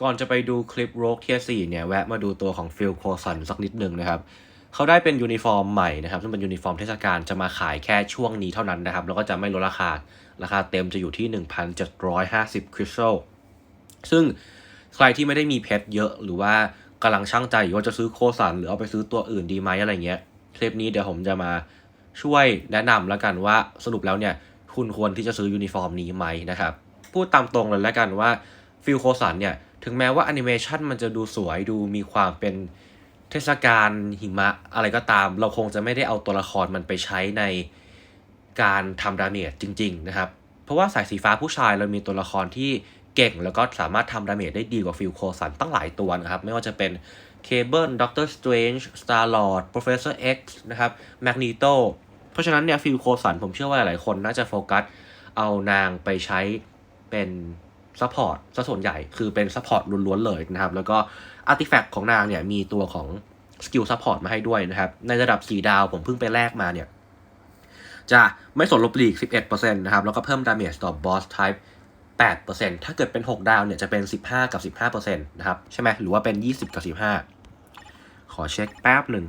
ก่อนจะไปดูคลิปโรกเทียสี่เนี่ยแวะมาดูตัวของฟิลโคสันสักนิดหนึ่งนะครับเขาได้เป็นยูนิฟอร์มใหม่นะครับซึ่งเป็นยูนิฟอร์มเทศกาลจะมาขายแค่ช่วงนี้เท่านั้นนะครับ แล้วก็จะไม่ลดราคา ราคาเต็มจะอยู่ที่ 1,750คริสตัลซึ่งใครที่ไม่ได้มีเพชรเยอะหรือว่ากำลังช่างใจอยู่ว่าจะซื้อโคสันหรือเอาไปซื้อตัวอื่นดีไหมอะไรเงี้ยคลิปนี้เดี๋ยวผมจะมาช่วยแนะนำแล้วกันว่าสรุปแล้วเนี่ยคุณควรที่จะซื้อยูนิฟอร์มนี้ไหมนะครับพูดตามตรงเลยแล้วกันว่าฟิลโคสันเนี่ย ถึงแม้ว่าแอนิเมชันมันจะดูสวยดูมีความเป็นเทศกาลหิมะอะไรก็ตาม เราคงจะไม่ได้เอาตัวละครมันไปใช้ในการทำดาเมจจริง ๆ นะครับ เพราะว่าสายสีฟ้าผู้ชายเรามีตัวละครที่เก่ง แล้วก็สามารถทำดาเมจได้ดีกว่าฟิลโคสันตั้งหลายตัวนะครับ ไม่ว่าจะเป็นเคเบิลด็อกเตอร์สเตรนจ์สตาร์ลอร์ดโปรเฟสเซอร์เอ็กซ์นะครับแมกนีโตเพราะฉะนั้นเนี่ยฟิลโคสันผมเชื่อว่าหลายๆคนน่าจะโฟกัสเอานางไปใช้เป็น ซัพพอร์ตซะส่วนใหญ่คือเป็นซัพพอร์ตล้วนๆเลยนะครับ แล้วก็อาร์ติแฟกต์ของนางเนี่ยมีตัวของสกิลซัพพอร์ตมาให้ด้วยนะครับ ในระดับ 4 ดาวผมเพิ่งไปแลกมาเนี่ย จะไม่สนลบหลีก 11%นะครับ แล้วก็เพิ่มดาเมจต่อบอสไทป์8%ถ้าเกิดเป็น 6 ดาวเนี่ยจะเป็น 15 กับ 15%นะครับ ใช่ไหมหรือว่าเป็น 20 กับ 15 ขอเช็คแป๊บหนึ่ง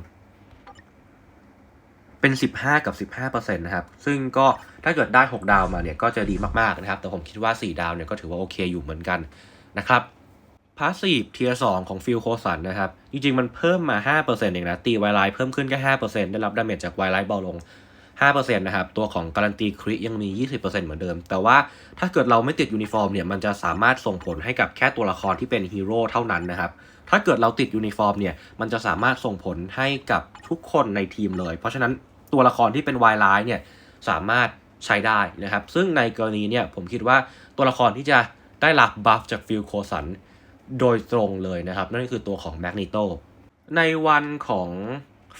เป็น 15 กับ 15%นะครับ ซึ่งก็ถ้าเกิดได้ 6 ดาวมาเนี่ยก็จะดีมากๆนะครับ แต่ผมคิดว่า 4 ดาวเนี่ยก็ถือว่าโอเคอยู่เหมือนกันนะครับพาสซีฟเทียร์2ของฟิลโคสันนะครับ จริงๆ มันเพิ่มมา 5%เองนะ ตีไวไลท์เพิ่มขึ้นแค่ 5%ได้รับดาเมจจากไวไลท์เบาลง 5%นะครับ ตัวของการันตีคริยังมี 20%เหมือนเดิม แต่ว่าถ้าเกิดเราไม่ติดยูนิฟอร์มเนี่ย มันจะสามารถส่งผลให้กับแค่ตัวละครที่เป็นฮีโร่เท่านั้นนะครับ ถ้าเกิดเราติดยูนิฟอร์มเนี่ย มันจะสามารถส่งผลให้กับทุกคนในทีมเลย เพราะฉะนั้น ตัวละครที่เป็นวายไลท์เนี่ยสามารถใช้ได้นะครับ ซึ่งในกรณีเนี่ยผมคิดว่าตัวละครที่จะได้รับบัฟจากฟิลโคสันโดยตรงเลยนะครับ นั่นก็คือตัวของแมกนีโตในวันของ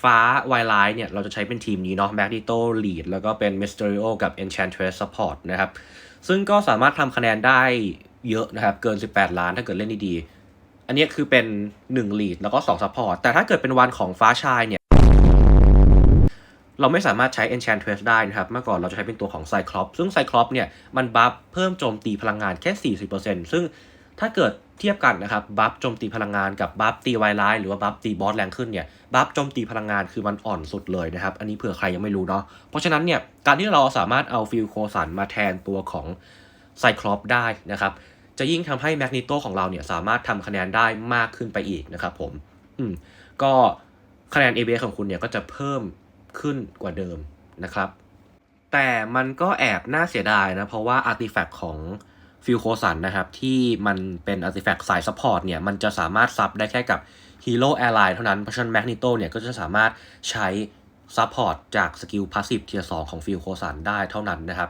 ฟ้าไวไลท์เนี่ยเราจะใช้เป็นทีมนี้เนาะแมกนีโตลีดแล้วก็เป็นมิสเตอริโอกับ Enchantress Support นะครับ ซึ่งก็สามารถทำคะแนนได้เยอะนะครับ เกิน 18 ล้านถ้าเกิดเล่นดีๆ อันนี้คือเป็น1 lead แล้วก็2 support แต่ถ้าเกิดเป็นวันของฟ้าชายเนี่ย เราไม่สามารถใช้ Enchantress ได้นะครับ เมื่อก่อนเราจะใช้เป็นตัวของ Cyclops ซึ่ง Cyclops เนี่ยมันบัฟเพิ่มโจมตีพลังงานแค่ 40%ซึ่งถ้าเกิดเทียบกันนะครับบัฟโจมตีพลังงานกับบัฟตีไวไลท์หรือว่าบัฟตีบอสแรงขึ้นเนี่ยบัฟโจมตีพลังงานคือมันอ่อนสุดเลยนะครับ อันนี้เผื่อใครยังไม่รู้เนาะเพราะฉะนั้นเนี่ยการที่เราสามารถเอาฟิลโคสันมาแทนตัวของไซคลอปได้นะครับ จะยิ่งทำให้แมกนีโตของเราเนี่ยสามารถทำคะแนนได้มากขึ้นไปอีกนะครับผมอืมก็คะแนน ABS ของคุณเนี่ยก็จะเพิ่ม ขึ้นกว่าเดิมนะครับ แต่มันก็แอบน่าเสียดายนะ เพราะว่าอาร์ติแฟกต์ของฟิลโคสันนะครับ ที่มันเป็นอาร์ติแฟกต์สายซัพพอร์ตเนี่ย มันจะสามารถซับได้แค่กับฮีโร่แอร์ไลน์เท่านั้นเพราะฉะนั้นแมกนิโตเนี่ย ก็จะสามารถใช้ซัพพอร์ตจากสกิลพาสซีฟเทียร์สของฟิลโคสันได้เท่านั้นนะครับ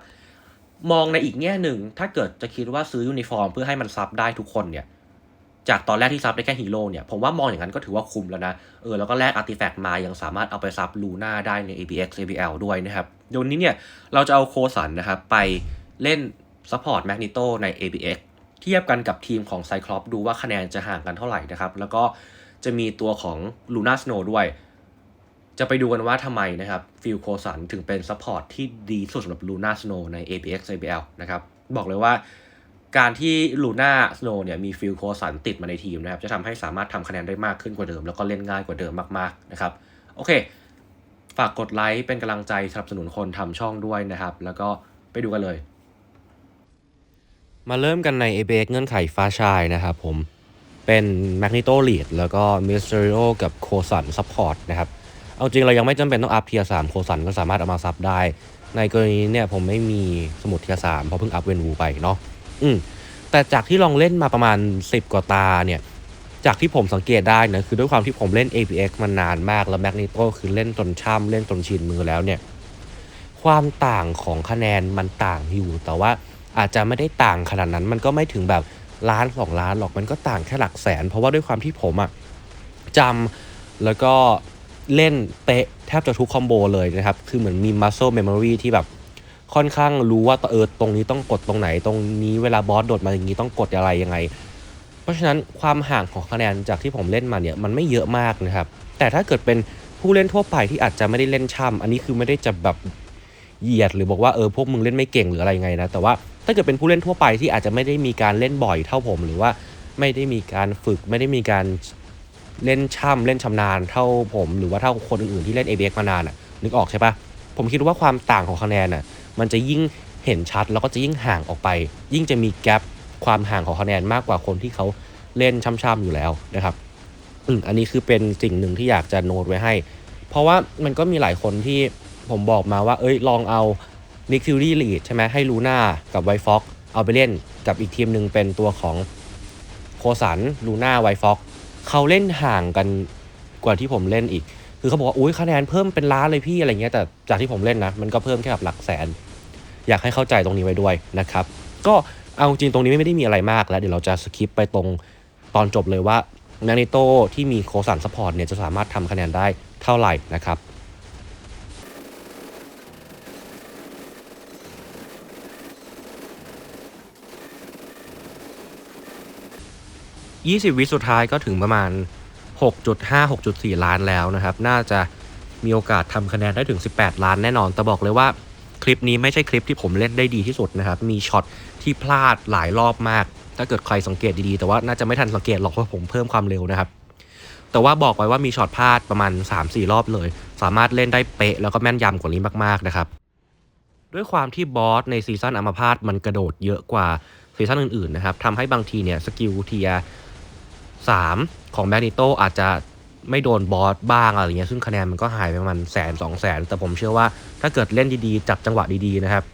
มองในอีกแง่หนึ่งถ้าเกิดจะคิดว่าซื้อยูนิฟอร์มเพื่อให้มันซับได้ทุกคนเนี่ย จากตอนแรกที่ซับได้แค่ฮีโร่เนี่ย ผมว่ามองอย่างนั้นก็ถือว่าคุ้มแล้วนะ เออ แล้วก็แลกอาร์ติแฟกต์มา ยังสามารถเอาไปซับลูน่าได้ใน ABX ABL ด้วยนะครับเดี๋ยวนี้เนี่ย เราจะเอาโคสันนะครับ ไปเล่นซัพพอร์ตแมกนิโตใน ABX เทียบกันกับทีมของไซคลอปดูว่าคะแนนจะห่างกันเท่าไหร่นะครับ แล้วก็จะมีตัวของลูน่าสโนด้วย จะไปดูกันว่าทำไมนะครับฟิลโคสันถึงเป็นซัพพอร์ตที่ดีสุดสำหรับลูน่าสโนใน ABX ABL นะครับ บอกเลยว่า การที่ลูน่าสโนเนี่ยมีฟิลโคสันติดมาในทีมนะครับ จะทำให้สามารถทำคะแนนได้มากขึ้นกว่าเดิม แล้วก็เล่นง่ายกว่าเดิมมากๆนะครับ โอเค ฝากกดไลค์เป็นกำลังใจสนับสนุนคนทำช่องด้วยนะครับ แล้วก็ไปดูกันเลย มาเริ่มกันใน ABX เงื่อนไขฟ้าชายนะครับผมเป็น Magneto Lead แล้วก็ Mysterio กับ c o s a n Support นะครับเอาจริงเรายังไม่จำเป็นต้องอัพเทียรสามโคสันก็สามารถเอามาซับได้ ในกรณีเนี่ยผมไม่มีสมุดเทียสามเพราะเพิ่งอัพเวนวูไปเนาะ อืมแต่จากที่ลองเล่นมาประมาณ 10 กว่าตาเนี่ย จากที่ผมสังเกตได้นะคือด้วยความที่ผมเล่น APX มานานมากแล้ว Magneto คือเล่นจนช่ำเล่นจนชินมือแล้วเนี่ย ความต่างของคะแนนมันต่างอยู่ แต่ว่าอาจจะไม่ได้ต่างขนาดนั้น มันก็ไม่ถึงแบบล้านสองล้านหรอกมันก็ต่างแค่หลักแสน เพราะว่าด้วยความที่ผมอะจำแล้วก็เล่นเป๊ะแทบจะทุกคอมโบเลยนะครับ คือเหมือนมี muscle memory ที่แบบ ค่อนข้างรู้ว่าเออตรงนี้ต้องกดตรงไหน ตรงนี้เวลาบอสโดดมาอย่างนี้ต้องกดอะไรยังไง เพราะฉะนั้นความห่างของคะแนนจากที่ผมเล่นมาเนี่ยมันไม่เยอะมากนะครับ แต่ถ้าเกิดเป็นผู้เล่นทั่วไปที่อาจจะไม่ได้เล่นช่ำอันนี้คือไม่ได้จะแบบเหยียดหรือบอกว่าเออพวกมึงเล่นไม่เก่งหรืออะไรไงนะแต่ว่าถ้าเกิดเป็นผู้เล่นทั่วไปที่อาจจะไม่ได้มีการเล่นบ่อยเท่าผมหรือว่าไม่ได้มีการฝึกไม่ได้มีการเล่นช่ำเล่นชำนาญเท่าผม หรือว่าเท่าคนอื่นๆที่เล่น ABX มานานอะนึกออกใช่ปะผมคิดว่าความต่างของคะแนนอะ มันจะยิ่งเห็นชัดแล้วก็จะยิ่งห่างออกไป ยิ่งจะมีแกลบความห่างของคะแนนมากกว่าคนที่เขาเล่นช่ำๆอยู่แล้วนะครับอืมอันนี้คือเป็นสิ่งหนึ่งที่อยากจะโน้ตไว้ให้ เพราะว่ามันก็มีหลายคนที่ผมบอกมาว่า เอ้ยลองเอานิกฟิลลี่ลีดใช่ไหมให้ลูน่ากับไวฟ็อกเอาไปเล่นกับอีกทีมหนึ่งเป็นตัวของโคสันลูน่าไวฟ็อกเขาเล่นห่างกันกว่าที่ผมเล่นอีก คือเขาบอกว่าอุ้ยคะแนนเพิ่มเป็นล้านเลยพี่อะไรเงี้ยแต่จากที่ผมเล่นนะมันก็เพิ่มแค่แบบหลักแสน อยากให้เข้าใจตรงนี้ไว้ด้วยนะครับ ก็เอาจริงตรงนี้ไม่ได้มีอะไรมากแล้ว เดี๋ยวเราจะสคิปไปตรงตอนจบเลยว่านานิโตที่มีโคสันซัพพอร์ตเนี่ยจะสามารถทำคะแนนได้เท่าไหร่นะครับ20 วิสุดท้ายก็ถึงประมาณ 6.5 6.4 ล้านแล้วนะครับ น่าจะมีโอกาสทำคะแนนได้ถึง 18 ล้านแน่นอน แต่บอกเลยว่า คลิปนี้ไม่ใช่คลิปที่ผมเล่นได้ดีที่สุดนะครับ มีช็อตที่พลาดหลายรอบมาก ถ้าเกิดใครสังเกตดีๆ แต่ว่าน่าจะไม่ทันสังเกตหรอกเพราะผมเพิ่มความเร็วนะครับ แต่ว่าบอกไว้ว่ามีช็อตพลาดประมาณ 3-4 รอบเลย สามารถเล่นได้เป๊ะแล้วก็แม่นยำกว่านี้มากๆนะครับ ด้วยความที่บอสในซีซั่นอัมพาตมันกระโดดเยอะกว่าซีซั่นอื่นๆนะครับทำให้บางทีเนี่ยสกิลเทีย3ของแมกนิโตอาจจะ ไม่โดนบอสบ้างอะไรเงี้ยซึ่งคะแนนมันก็หายไปประมาณแสนสองแสนแต่ผมเชื่อว่าถ้าเกิดเล่นดีๆ จับจังหวะดีๆนะครับ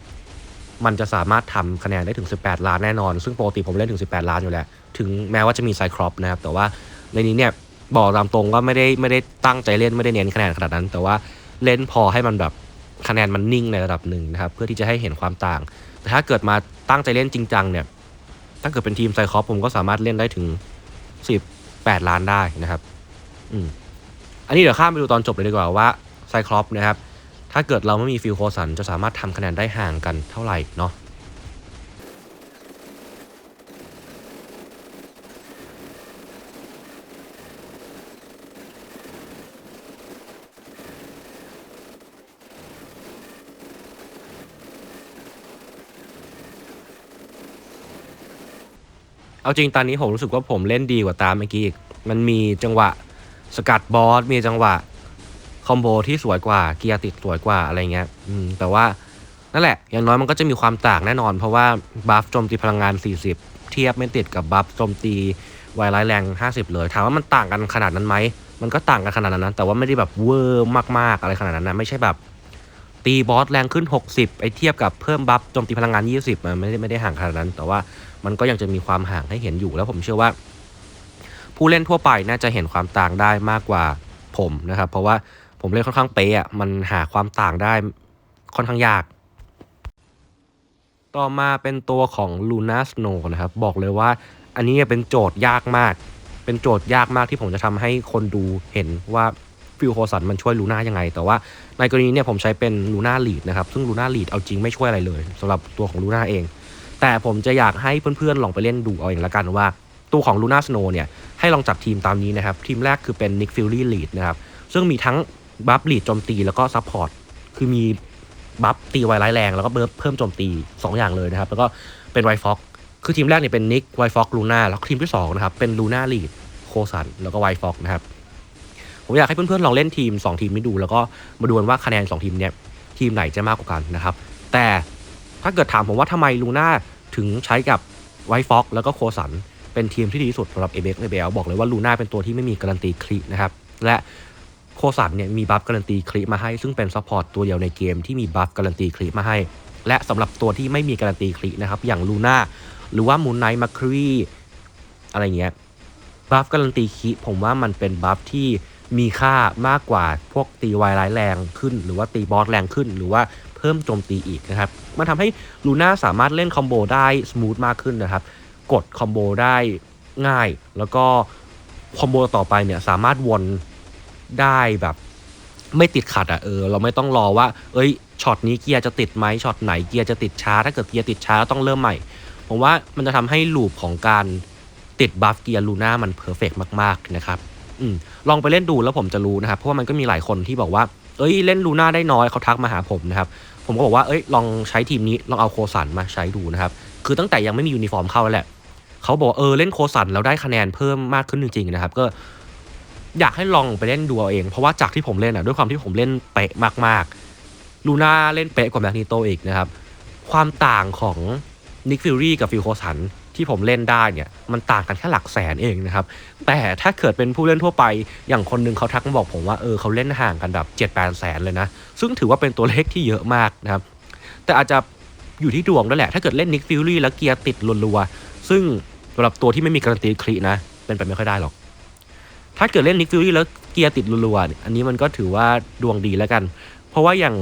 มันจะสามารถทำคะแนนได้ถึง 18 ล้านแน่นอน ซึ่งปกติผมเล่นถึง 18 ล้านอยู่แล้ว ถึงแม้ว่าจะมีไซครอปนะครับ แต่ว่าในนี้เนี่ยบอกตามตรงว่าไม่ได้ไม่ได้ตั้งใจเล่นไม่ได้เน้นคะแนนขนาดนั้น แต่ว่าเล่นพอให้มันแบบคะแนนมันนิ่งในระดับหนึ่งนะครับเพื่อที่จะให้เห็นความต่าง แต่ถ้าเกิดมาตั้งใจเล่นจริงจังเนี่ยถ้าเกิดเป็นทีมไซครอปผมก็สามารถเล่นได้ถึง 18 ล้านได้นะครับ อืมอันนี้เดี๋ยวข้ามไปดูตอนจบเลยดีกว่าว่าไซครอปนะครับ ถ้าเกิดเราไม่มีฟิลโคสันจะสามารถทำคะแนนได้ห่างกันเท่าไหร่เนาะเอาจริงตอนนี้ผมรู้สึกว่าผมเล่นดีกว่าตามเมื่อกี้อีก มันมีจังหวะ สกัดบอสมีจังหวะคอมโบที่สวยกว่าเกียร์ติดสวยกว่าอะไรเงี้ยอืมแต่ว่านั่นแหละ อย่างน้อยมันก็จะมีความต่างแน่นอน เพราะว่าบัฟโจมตีพลังงาน 40 เทียบไม่ติดกับบัฟโจมตีไวร้ายแรง 50 เลย ถามว่ามันต่างกันขนาดนั้นไหม มันก็ต่างกันขนาดนั้นนะแต่ว่าไม่ได้แบบเวอร์มากๆอะไรขนาดนั้นนะไม่ใช่แบบ ตีบอสแรงขึ้น 60 ไอเทียบกับเพิ่มบัฟโจมตีพลังงาน 20 มันไม่ได้ไม่ได้ห่างขนาดนั้น แต่ว่ามันก็ยังจะมีความห่างให้เห็นอยู่แล้วผมเชื่อว่า ผู้เล่นทั่วไปน่าจะเห็นความต่างได้มากกว่าผมนะครับ เพราะว่าผมเล่นค่อนข้างเป๊ะอะมันหาความต่างได้ค่อนข้างยาก ต่อมาเป็นตัวของ Luna Snow นะครับ บอกเลยว่าอันนี้เป็นโจทย์ยากมาก เป็นโจทย์ยากมากที่ผมจะทำให้คนดูเห็นว่าฟิลโคสันมันช่วยลูน่ายังไง แต่ว่าในกรณีเนี่ยผมใช้เป็นลูน่าลีดนะครับ ซึ่งลูน่าลีดเอาจริงไม่ช่วยอะไรเลยสำหรับตัวของลูน่าเอง แต่ผมจะอยากให้เพื่อนๆลองไปเล่นดูเอาเองละกันว่า ตัวของลูน่าสโนเนี่ย ให้ลองจับทีมตามนี้นะครับ ทีมแรกคือเป็นนิกฟิลลี่ลีดนะครับ ซึ่งมีทั้งบัฟลีดโจมตีแล้วก็ซัพพอร์ต คือมีบัฟตีไวร้ายแรง แล้วก็เบิร์ฟเพิ่มโจมตี 2 อย่างเลยนะครับ แล้วก็เป็นไวฟ็อกคือทีมแรกเนี่ยเป็นนิกไวฟ็อกลูน่าแล้วทีมที่2นะครับเป็นลูน่าลีดโคสันแล้วก็ไวฟ็อกนะครับผมอยากให้เพื่อนๆลองเล่นทีม 2 ทีมนี้ดู แล้วก็มาดูกันว่าคะแนน 2 ทีมเนี่ยทีมไหนจะมากกว่ากันนะครับ แต่ถ้าเกิดถามผมว่าทำไมลูน่าถึงใช้กับไวฟ็อกแล้วก็โคสัน เป็นทีมที่ดีที่สุดสำหรับเอเบกในเบลบอกเลยว่าลูน่าเป็นตัวที่ไม่มีการันตีคลินะครับและโคสันเนี่ยมีบัฟการันตีคลิมาให้ ซึ่งเป็นซัพพอร์ตตัวเดียวในเกมที่มีบัฟการันตีคลิมาให้ และสำหรับตัวที่ไม่มีการันตีคลินะครับอย่างลูน่าหรือว่ามูนไนท์มัคครีอะไรเงี้ยบัฟการันตีคลิผมว่ามันเป็นบัฟที่มีค่ามากกว่าพวกตีไวร้ายแรงขึ้น หรือว่าตีบอสแรงขึ้น หรือว่าเพิ่มโจมตีอีกนะครับ มันทำให้ลูน่าสามารถเล่นคอมโบได้สมูทมากขึ้นนะครับ กดคอมโบได้ง่าย แล้วก็คอมโบต่อไปเนี่ยสามารถวนได้แบบไม่ติดขัดอะ่ะเออเราไม่ต้องรอว่า เอ้ยช็อตนี้เกียร์จะติดไหมช็อตไหนเกียร์จะติดช้า ถ้าเกิดเกียร์ติดช้าต้องเริ่มใหม่ผมว่ามันจะทำให้ลูปของการติดบัฟเกียร์ลูน่ามันเพอร์เฟกมากๆนะครับอืมลองไปเล่นดูแล้วผมจะรู้นะครับ เพราะว่ามันก็มีหลายคนที่บอกว่า เอ้ยเล่นลูน่าได้น้อยเขาทักมาหาผมนะครับ ผมก็บอกว่าเอ้ยลองใช้ทีมนี้ลองเอาโคสันมาใช้ดูนะครับ คือตั้งแต่ยังไม่มียูนิฟอร์มเข้าแล้วแหละ เขาบอกเออเล่นโคสันแล้วได้คะแนนเพิ่มมากขึ้นจริงๆนะครับก็อยากให้ลองไปเล่นดูเอาเอง เพราะว่าจากที่ผมเล่นอะด้วยความที่ผมเล่นเป๊ะมากๆลูน่าเล่นเป๊ะกว่าแมกนีโตอีกนะครับ ความต่างของนิกฟิลลี่กับฟิลโคสันที่ผมเล่นได้เนี่ยมันต่างกันแค่หลักแสนเองนะครับ แต่ถ้าเกิดเป็นผู้เล่นทั่วไป อย่างคนหนึงเขาทักมาบอกผมว่าเออเขาเล่นห่างกันแบบ7จ็ดแปดแสนเลยนะ ซึ่งถือว่าเป็นตัวเลขที่เยอะมากนะครับ แต่อาจจะอยู่ที่ดวงด้วยแหละ ถ้าเกิดเล่นนิกฟิลลี่แล้วเกียร์ติดรัวๆซึ่ง สำหรับตัวที่ไม่มีการันตีคลีนะ เป็นไปไม่ค่อยได้หรอก ถ้าเกิดเล่นนิกฟิลลี่แล้วเกียร์ติดรัวๆเนี่ยอันนี้มันก็ถือว่าดวงดีแล้วกัน เพราะว่าอย่าง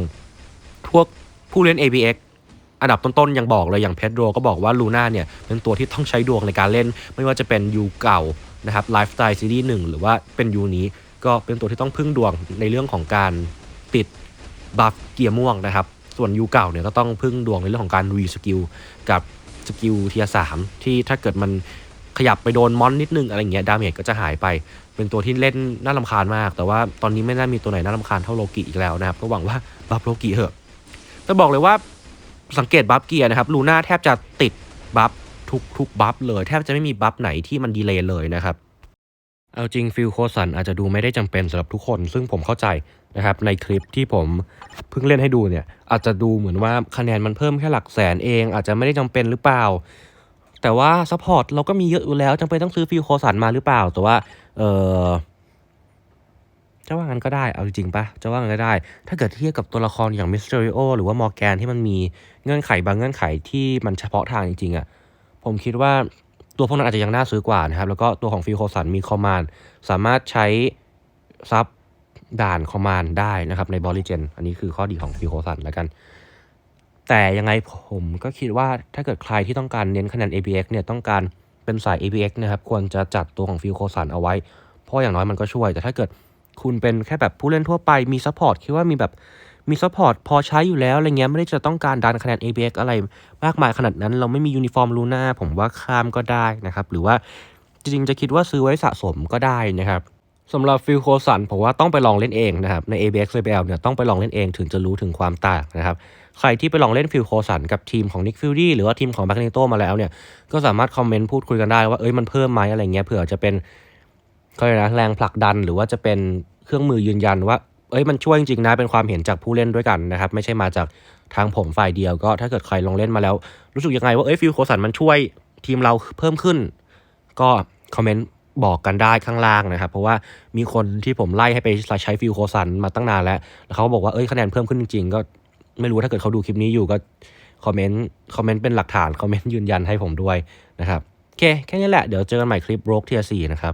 พวกผู้เล่น ABX อันดับต้นๆยังบอกเลยอย่างเพ d โ o ก็บอกว่าลูน่าเนี่ยเป็นตัวที่ต้องใช้ดวงในการเล่น ไม่ว่าจะเป็นยูเก่านะครับไลฟ์สไตล์ซีรีส์หนึ่งหรือว่าเป็นยูนี้ก็เป็นตัวที่ต้องพึ่งดวงในเรื่องของการติดบัฟเกียร์ม่วงนะครับ ส่วนยูเก่าเนี่ยก็ต้องพึ่งดวงในเรื่องของการรีสกิลกับ สกิลเทียสามที่ถ้าเกิดมันขยับไปโดนมอนนิดนึงอะไรเงี้ยดาเมจก็จะหายไป เป็นตัวที่เล่นน่าลำคาญมาก แต่ว่าตอนนี้ไม่น่ามีตัวไหนน่าลำคาญเท่าโลกิอีกแล้วนะครับก็หวังว่าบัฟโลกิเถอะแต่บอกเลยว่าสังเกตบัฟเกียร์นะครับลูน่าแทบจะติดบัฟทุกทุกบัฟเลย แทบจะไม่มีบัฟไหนที่มันดีเลย์เลยนะครับ เอาจริงฟิลโคสันอาจจะดูไม่ได้จำเป็นสำหรับทุกคน ซึ่งผมเข้าใจนะครับในคลิปที่ผมเพิ่งเล่นให้ดูเนี่ยอาจจะดูเหมือนว่าคะแนนมันเพิ่มแค่หลักแสนเอง อาจจะไม่ได้จำเป็นหรือเปล่า แต่ว่าซัพพอร์ตเราก็มีเยอะอยู่แล้วจำเป็นต้องซื้อฟิลโคสันมาหรือเปล่า แต่ว่าเออจะว่างั้นก็ได้เอาจริงปะจะว่างั้นก็ได้ ถ้าเกิดเทียบกับตัวละครอย่างมิสเตอริโอหรือว่ามอร์แกนที่มันมีเงื่อนไขบางเงื่อนไขที่มันเฉพาะทางจริงๆอะ่ะผมคิดว่า ตัวพวกนั้นอาจจะยังน่าซื้อกว่านะครับ แล้วก็ตัวของฟิลโคสันมีคอมมานสามารถใช้ซับด่านคอมมานได้นะครับในบอลลิเจนอันนี้คือข้อดีของฟิลโคสันแล้วกัน แต่ยังไงผมก็คิดว่าถ้าเกิดใครที่ต้องการเน้นคะแนน ABX เนี่ยต้องการเป็นสาย ABX นะครับควรจะจัดตัวของฟิลโคสันเอาไว้ เพราะอย่างน้อยมันก็ช่วย แต่ถ้าเกิดคุณเป็นแค่แบบผู้เล่นทั่วไปมีซัพพอร์ตคิดว่ามีแบบ มีซัพพอร์ตพอใช้อยู่แล้วอะไรเงี้ยไม่ได้จะต้องการดันคะแนน ABX อะไรมากมายขนาดนั้น เราไม่มียูนิฟอร์มลูน่าผมว่าข้ามก็ได้นะครับ หรือว่าจริงๆจะคิดว่าซื้อไว้สะสมก็ได้นะครับสำหรับฟิลโคสันผมว่าต้องไปลองเล่นเองนะครับใน ABX CBL เนี่ยต้องไปลองเล่นเองถึงจะรู้ถึงความต่างนะครับใครที่ไปลองเล่นฟิลโคสันกับทีมของนิกฟิลดี้หรือว่าทีมของแบ g เนโตมาแล้วเนี่ยก็สามารถคอมเมนต์พูดคุยกันได้ว่าเอ้ยมันเพิ่มไหมอะไรเงี้ยเผื่อจะเป็นเขาเรียกนะแรงผลักดันหรือว่าจะเป็นเครื่องมือยืนยันว่า เอ้ยมันช่วยจริงๆนะเป็นความเห็นจากผู้เล่นด้วยกันนะครับไม่ใช่มาจากทางผมฝ่ายเดียวก็ถ้าเกิดใครลองเล่นมาแล้ว รู้สึกยังไงว่าเอ้ยฟิลโคสันมันช่วยทีมเราเพิ่มขึ้น ก็คอมเมนต์บอกกันได้ข้างล่างนะครับ เพราะว่ามีคนที่ผมไล่ให้ไปใช้ฟิลโคสันมาตั้งนานแล้วแล้วเขาบอกว่าเอ้ยคะแนนเพิ่มขึ้นจริงๆก็ไม่รู้ถ้าเกิดเขาดูคลิปนี้อยู่ก็คอมเมนต์คอมเมนต์เป็นหลักฐานคอมเมนต์ยืนยันให้ผมด้วยนะครับโอเคแค่นี้แหละเดี๋ยวเจอกันใหม่คลิปโบรกเทียสี่นะครับ